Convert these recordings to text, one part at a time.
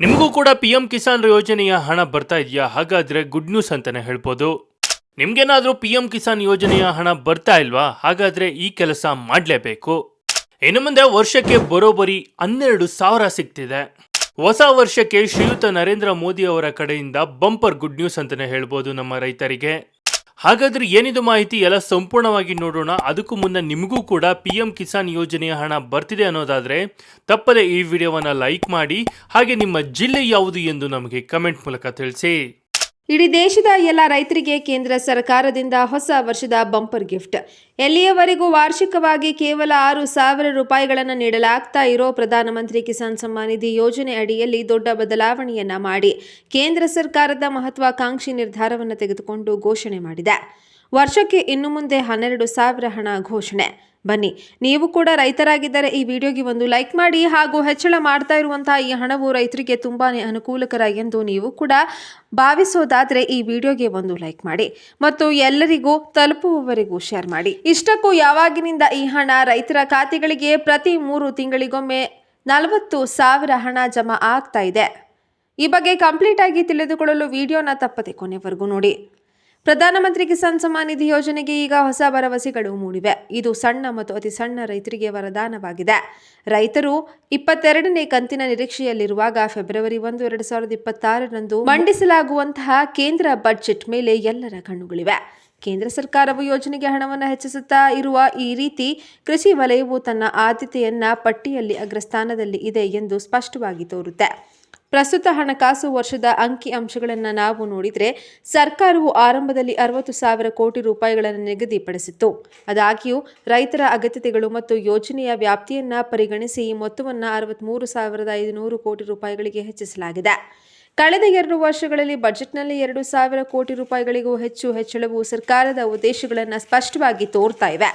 ನಿಮಗೂ ಕೂಡ P M Kisan ಯೋಜನೆಯ ಹಣ ಬರ್ತಾ ಇದೆಯಾ? ಹಾಗಾದ್ರೆ ಗುಡ್ ನ್ಯೂಸ್ ಅಂತಾನೆ ಹೇಳ್ಬೋದು. ನಿಮ್ಗೇನಾದ್ರೂ ಪಿ ಎಂ ಕಿಸಾನ್ ಯೋಜನೆಯ ಹಣ ಬರ್ತಾ ಇಲ್ವಾ? ಹಾಗಾದ್ರೆ ಈ ಕೆಲಸ ಮಾಡಲೇಬೇಕು. ಇನ್ನು ಮುಂದೆ ವರ್ಷಕ್ಕೆ ಬರೋಬ್ಬರಿ ಹನ್ನೆರಡು ಸಾವಿರ ಸಿಗ್ತಿದೆ. ಹೊಸ ವರ್ಷಕ್ಕೆ ಶ್ರೀಯುತ ನರೇಂದ್ರ ಮೋದಿ ಅವರ ಕಡೆಯಿಂದ ಬಂಪರ್ ಗುಡ್ ನ್ಯೂಸ್ ಅಂತಾನೆ ಹೇಳ್ಬೋದು ನಮ್ಮ ರೈತರಿಗೆ. ಹಾಗಾದ್ರೆ ಏನಿದು ಮಾಹಿತಿ ಎಲ್ಲ ಸಂಪೂರ್ಣವಾಗಿ ನೋಡೋಣ. ಅದಕ್ಕೂ ಮುನ್ನ ನಿಮಗೂ ಕೂಡ ಪಿ ಎಂ ಕಿಸಾನ್ ಯೋಜನೆಯ ಹಣ ಬರ್ತಿದೆ ಅನ್ನೋದಾದ್ರೆ ತಪ್ಪದೆ ಈ ವಿಡಿಯೋವನ್ನು ಲೈಕ್ ಮಾಡಿ ಹಾಗೆ ನಿಮ್ಮ ಜಿಲ್ಲೆ ಯಾವುದು ಎಂದು ನಮಗೆ ಕಮೆಂಟ್ ಮೂಲಕ ತಿಳಿಸಿ. ಇಡೀ ದೇಶದ ಎಲ್ಲ ರೈತರಿಗೆ ಕೇಂದ್ರ ಸರ್ಕಾರದಿಂದ ಹೊಸ ವರ್ಷದ ಬಂಪರ್ ಗಿಫ್ಟ್. ಎಲ್ಲಿಯವರೆಗೂ ವಾರ್ಷಿಕವಾಗಿ ಕೇವಲ ಆರು ಸಾವಿರ ರೂಪಾಯಿಗಳನ್ನು ನೀಡಲಾಗ್ತಾ ಇರೋ ಪ್ರಧಾನಮಂತ್ರಿ ಕಿಸಾನ್ ಸಮ್ಮಾನ್ ನಿಧಿ ಯೋಜನೆ ಅಡಿಯಲ್ಲಿ ದೊಡ್ಡ ಬದಲಾವಣೆಯನ್ನ ಮಾಡಿ ಕೇಂದ್ರ ಸರ್ಕಾರದ ಮಹತ್ವಾಕಾಂಕ್ಷಿ ನಿರ್ಧಾರವನ್ನು ತೆಗೆದುಕೊಂಡು ಘೋಷಣೆ ಮಾಡಿದೆ. ವರ್ಷಕ್ಕೆ ಇನ್ನು ಮುಂದೆ ಹನ್ನೆರಡು ಸಾವಿರ ಹಣ ಘೋಷಣೆ. ಬನ್ನಿ, ನೀವು ಕೂಡ ರೈತರಾಗಿದ್ದರೆ ಈ ವಿಡಿಯೋಗೆ ಒಂದು ಲೈಕ್ ಮಾಡಿ ಹಾಗೂ ಹೆಚ್ಚಳ ಮಾಡ್ತಾ ಇರುವಂತಹ ಈ ಹಣವು ರೈತರಿಗೆ ತುಂಬಾ ಅನುಕೂಲಕರ ಎಂದು ನೀವು ಕೂಡ ಭಾವಿಸೋದಾದ್ರೆ ಈ ವಿಡಿಯೋಗೆ ಒಂದು ಲೈಕ್ ಮಾಡಿ ಮತ್ತು ಎಲ್ಲರಿಗೂ ತಲುಪುವವರೆಗೂ ಶೇರ್ ಮಾಡಿ. ಇಷ್ಟಕ್ಕೂ ಯಾವಾಗಿನಿಂದ ಈ ಹಣ ರೈತರ ಖಾತೆಗಳಿಗೆ ಪ್ರತಿ ಮೂರು ತಿಂಗಳಿಗೊಮ್ಮೆ ನಲವತ್ತು ಸಾವಿರ ಹಣ ಜಮಾ ಆಗ್ತಾ ಇದೆ. ಈ ಬಗ್ಗೆ ಕಂಪ್ಲೀಟ್ ಆಗಿ ತಿಳಿದುಕೊಳ್ಳಲು ವಿಡಿಯೋನ ತಪ್ಪದೆ ಕೊನೆವರೆಗೂ ನೋಡಿ. ಪ್ರಧಾನಮಂತ್ರಿ ಕಿಸಾನ್ ಸಮ್ಮಾನ್ ನಿಧಿ ಯೋಜನೆಗೆ ಈಗ ಹೊಸ ಭರವಸೆಗಳು ಮೂಡಿವೆ. ಇದು ಸಣ್ಣ ಮತ್ತು ಅತಿ ಸಣ್ಣ ರೈತರಿಗೆ ವರದಾನವಾಗಿದೆ. ರೈತರು ಇಪ್ಪತ್ತೆರಡನೇ ಕಂತಿನ ನಿರೀಕ್ಷೆಯಲ್ಲಿರುವಾಗ ಫೆಬ್ರವರಿ ಒಂದು, ಎರಡು ಸಾವಿರದ ಇಪ್ಪತ್ತಾರರಂದು ಮಂಡಿಸಲಾಗುವಂತಹ ಕೇಂದ್ರ ಬಜೆಟ್ ಮೇಲೆ ಎಲ್ಲರ ಕಣ್ಣುಗಳಿವೆ. ಕೇಂದ್ರ ಸರ್ಕಾರವು ಯೋಜನೆಗೆ ಹಣವನ್ನು ಹೆಚ್ಚಿಸುತ್ತಾ ಇರುವ ಈ ರೀತಿ ಕೃಷಿ ವಲಯವು ತನ್ನ ಆದ್ಯತೆಯನ್ನ ಪಟ್ಟಿಯಲ್ಲಿ ಅಗ್ರಸ್ಥಾನದಲ್ಲಿ ಇದೆ ಎಂದು ಸ್ಪಷ್ಟವಾಗಿ ತೋರುತ್ತೆ. ಪ್ರಸ್ತುತ ಹಣಕಾಸು ವರ್ಷದ ಅಂಕಿ ಅಂಶಗಳನ್ನು ನಾವು ನೋಡಿದರೆ ಸರ್ಕಾರವು ಆರಂಭದಲ್ಲಿ ಅರವತ್ತು ಸಾವಿರ ಕೋಟಿ ರೂಪಾಯಿಗಳನ್ನು ನಿಗದಿಪಡಿಸಿತ್ತು. ಅದಾಗಿಯೂ ರೈತರ ಅಗತ್ಯತೆಗಳು ಮತ್ತು ಯೋಜನೆಯ ವ್ಯಾಪ್ತಿಯನ್ನು ಪರಿಗಣಿಸಿ ಈ ಮೊತ್ತವನ್ನು ಅರವತ್ತ್ಮೂರು ಸಾವಿರದ ಐದುನೂರು ಕೋಟಿ ರೂಪಾಯಿಗಳಿಗೆ ಹೆಚ್ಚಿಸಲಾಗಿದೆ. ಕಳೆದ ಎರಡು ವರ್ಷಗಳಲ್ಲಿ ಬಜೆಟ್ನಲ್ಲಿ ಎರಡು ಸಾವಿರ ಕೋಟಿ ರೂಪಾಯಿಗಳಿಗೂ ಹೆಚ್ಚು ಹೆಚ್ಚಳವು ಸರ್ಕಾರದ ಉದ್ದೇಶಗಳನ್ನು ಸ್ಪಷ್ಟವಾಗಿ ತೋರ್ತಾ ಇವೆ.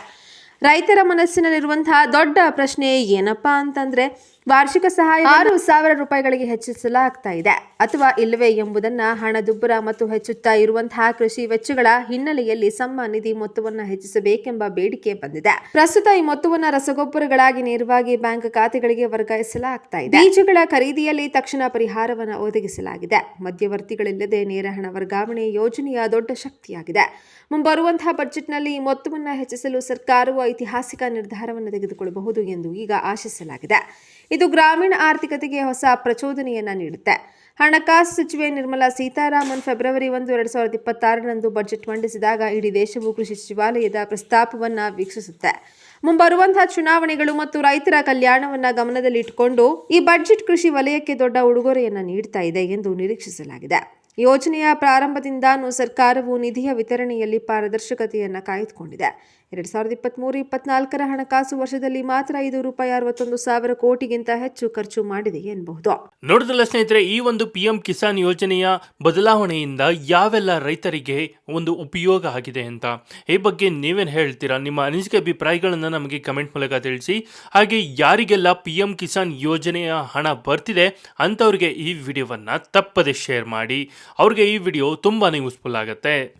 ರೈತರ ಮನಸ್ಸಿನಲ್ಲಿರುವಂತಹ ದೊಡ್ಡ ಪ್ರಶ್ನೆ ಏನಪ್ಪ ಅಂತಂದ್ರೆ ವಾರ್ಷಿಕ ಸಹಾಯ ಆರು ಸಾವಿರ ರೂಪಾಯಿಗಳಿಗೆ ಹೆಚ್ಚಿಸಲಾಗ್ತಾ ಇದೆ ಅಥವಾ ಇಲ್ಲವೇ ಎಂಬುದನ್ನ ಹಣದುಬ್ಬರ ಮತ್ತು ಹೆಚ್ಚುತ್ತಾ ಇರುವಂತಹ ಕೃಷಿ ವೆಚ್ಚಗಳ ಹಿನ್ನೆಲೆಯಲ್ಲಿ ಸಮ್ಮಾನ್ ನಿಧಿ ಮೊತ್ತವನ್ನು ಹೆಚ್ಚಿಸಬೇಕೆಂಬ ಬೇಡಿಕೆ ಬಂದಿದೆ. ಪ್ರಸ್ತುತ ಈ ಮೊತ್ತವನ್ನು ರಸಗೊಬ್ಬರಗಳಾಗಿ ನೇರವಾಗಿ ಬ್ಯಾಂಕ್ ಖಾತೆಗಳಿಗೆ ವರ್ಗಾಯಿಸಲಾಗ್ತಾ ಇದೆ ಬೀಜಗಳ ಖರೀದಿಯಲ್ಲಿ ತಕ್ಷಣ ಪರಿಹಾರವನ್ನು ಒದಗಿಸಲಾಗಿದೆ. ಮಧ್ಯವರ್ತಿಗಳಿಲ್ಲದೆ ನೇರ ಹಣ ವರ್ಗಾವಣೆ ಯೋಜನೆಯ ದೊಡ್ಡ ಶಕ್ತಿಯಾಗಿದೆ. ಮುಂಬರುವಂತಹ ಬಜೆಟ್ನಲ್ಲಿ ಈ ಮೊತ್ತವನ್ನು ಹೆಚ್ಚಿಸಲು ಸರ್ಕಾರವು ಐತಿಹಾಸಿಕ ನಿರ್ಧಾರವನ್ನು ತೆಗೆದುಕೊಳ್ಳಬಹುದು ಎಂದು ಈಗ ಆಶಿಸಲಾಗಿದೆ. ಇದು ಗ್ರಾಮೀಣ ಆರ್ಥಿಕತೆಗೆ ಹೊಸ ಪ್ರಚೋದನೆಯನ್ನು ನೀಡುತ್ತೆ. ಹಣಕಾಸು ಸಚಿವೆ ನಿರ್ಮಲಾ ಸೀತಾರಾಮನ್ ಫೆಬ್ರವರಿ ಒಂದು, ಎರಡು ಸಾವಿರದ ಇಪ್ಪತ್ತಾರರಂದು ಬಜೆಟ್ ಮಂಡಿಸಿದಾಗ ಇಡೀ ದೇಶವು ಕೃಷಿ ಸಚಿವಾಲಯದ ಪ್ರಸ್ತಾಪವನ್ನು ವೀಕ್ಷಿಸುತ್ತೆ. ಮುಂಬರುವಂತಹ ಚುನಾವಣೆಗಳು ಮತ್ತು ರೈತರ ಕಲ್ಯಾಣವನ್ನು ಗಮನದಲ್ಲಿಟ್ಟುಕೊಂಡು ಈ ಬಜೆಟ್ ಕೃಷಿ ವಲಯಕ್ಕೆ ದೊಡ್ಡ ಉಡುಗೊರೆಯನ್ನು ನೀಡ್ತಾ ಇದೆ ಎಂದು ನಿರೀಕ್ಷಿಸಲಾಗಿದೆ. ಯೋಜನೆಯ ಪ್ರಾರಂಭದಿಂದಾನು ಸರ್ಕಾರವು ನಿಧಿಯ ವಿತರಣೆಯಲ್ಲಿ ಪಾರದರ್ಶಕತೆಯನ್ನು ಕಾಯ್ದುಕೊಂಡಿದೆ. ಎರಡ್ ಸಾವಿರದ ಇಪ್ಪತ್ಮೂರು, ಇಪ್ಪತ್ನಾಲ್ಕರ ಹಣಕಾಸು ವರ್ಷದಲ್ಲಿ ಮಾತ್ರ ಐದು ರೂಪಾಯಿ ಅರವತ್ತೊಂದು ಸಾವಿರ ಕೋಟಿಗಿಂತ ಹೆಚ್ಚು ಖರ್ಚು ಮಾಡಿದೆ ಎನ್ನಬಹುದು ನೋಡಿದ್ರಲ್ಲ ಸ್ನೇಹಿತರೆ, ಈ ಒಂದು ಪಿ ಎಂ ಕಿಸಾನ್ ಯೋಜನೆಯ ಬದಲಾವಣೆಯಿಂದ ಯಾವೆಲ್ಲ ರೈತರಿಗೆ ಒಂದು ಉಪಯೋಗ ಆಗಿದೆ ಅಂತ. ಈ ಬಗ್ಗೆ ನೀವೇನು ಹೇಳ್ತೀರಾ? ನಿಮ್ಮ ಅನಿಸಿಕೆ ಅಭಿಪ್ರಾಯಗಳನ್ನು ನಮಗೆ ಕಮೆಂಟ್ ಮೂಲಕ ತಿಳಿಸಿ. ಹಾಗೆ ಯಾರಿಗೆಲ್ಲ ಪಿ ಎಂ ಕಿಸಾನ್ ಯೋಜನೆಯ ಹಣ ಬರ್ತಿದೆ ಅಂಥವ್ರಿಗೆ ಈ ವಿಡಿಯೋವನ್ನು ತಪ್ಪದೆ ಶೇರ್ ಮಾಡಿ. ಅವ್ರಿಗೆ ಈ ವಿಡಿಯೋ ತುಂಬಾ ಯೂಸ್ಫುಲ್ ಆಗುತ್ತೆ.